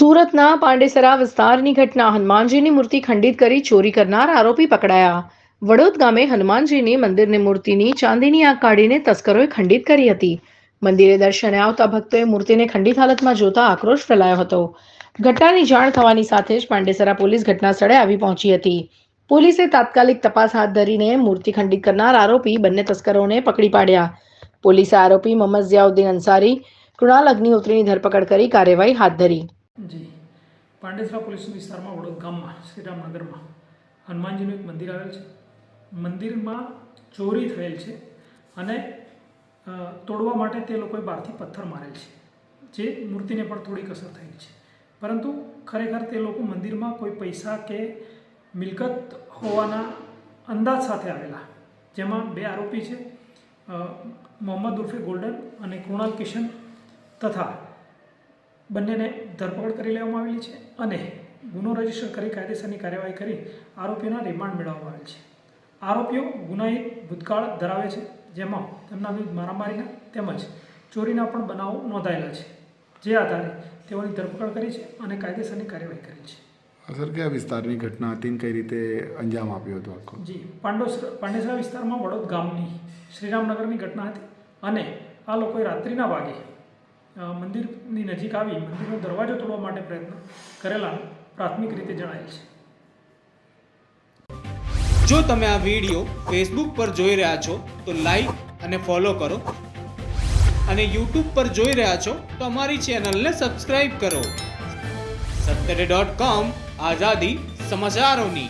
સુરતના પાંડેસરા વિસ્તારની ઘટના. હનુમાનજીની મૂર્તિ ખંડિત કરી ચોરી કરનાર આરોપી પકડાયા. વડોદ ગામે હનુમાનજીની મંદિરની મૂર્તિની ચાંદીની આગ કાઢીને તસ્કરોએ ખંડિત કરી હતી. મંદિરે દર્શને આવતા ભક્તોએ મૂર્તિને ખંડિત હાલતમાં જોતા આક્રોશ ફેલાયો હતો. ઘટનાની જાણ થવાની સાથે જ પાંડેસરા પોલીસ ઘટના સ્થળે આવી પહોંચી હતી. પોલીસે તાત્કાલિક તપાસ હાથ ધરીને મૂર્તિ ખંડિત કરનાર આરોપી બંને તસ્કરોને પકડી પાડ્યા. પોલીસે આરોપી મોહમ્મદ ઝિયાઉદ્દીન અંસારી, કૃણાલ અગ્નિહોત્રીની ધરપકડ કરી કાર્યવાહી હાથ ધરી. પાંડેસરા પોલીસ વિસ્તારમાં વડોદ ગામમાં, શ્રીરામનગરમાં હનુમાનજીનું એક મંદિર આવેલ છે. મંદિરમાં ચોરી થયેલ છે અને તોડવા માટે તે લોકોએ બહારથી પથ્થર મારેલ છે, જે મૂર્તિને પણ થોડીક અસર થયેલ છે. પરંતુ ખરેખર તે લોકો મંદિરમાં કોઈ પૈસા કે મિલકત હોવાના અંદાજ સાથે આવેલા. જેમાં બે આરોપી છે મોહમ્મદ ઉર્ફે ગોલ્ડન અને કૃણાલ કિશન તથા બંનેને ધરપકડ કરી લેવામાં આવેલી છે અને ગુનો રજિસ્ટર કરી કાયદેસરની કાર્યવાહી કરી આરોપીઓના રિમાન્ડ મેળવવામાં આવેલ છે. આરોપીઓ ગુનાહિત ભૂતકાળ ધરાવે છે જેમાં તેમના વિરુદ્ધ મારામારીના તેમજ ચોરીના પણ બનાવો નોંધાયેલા છે. જે આધારે તેઓની ધરપકડ કરી છે અને કાયદેસરની કાર્યવાહી કરી છે. સર કયા વિસ્તારની ઘટના હતી કઈ રીતે અંજામ આપ્યો હતો આખો? જી પાંડોસ પાંડેસરા વિસ્તારમાં વડોદ ગામની શ્રીરામનગરની ઘટના હતી અને આ લોકોએ રાત્રિના વાગે અ, મંદિરની નજીક આવી, મંદિરનો દરવાજો તોડવા માટે પ્રયત્ન કરેલા પ્રાથમિક રીતે જણાય છે. જો તમે આ વિડિયો ફેસબુક પર જોઈ રહ્યા છો, તો લાઈક અને ફોલો કરો. અને યુટ્યુબ પર જોઈ રહ્યા છો, તો અમારી ચેનલને સબસ્ક્રાઈબ કરો. સત્તરે ડોટ કોમ આઝાદી સમાચારોની.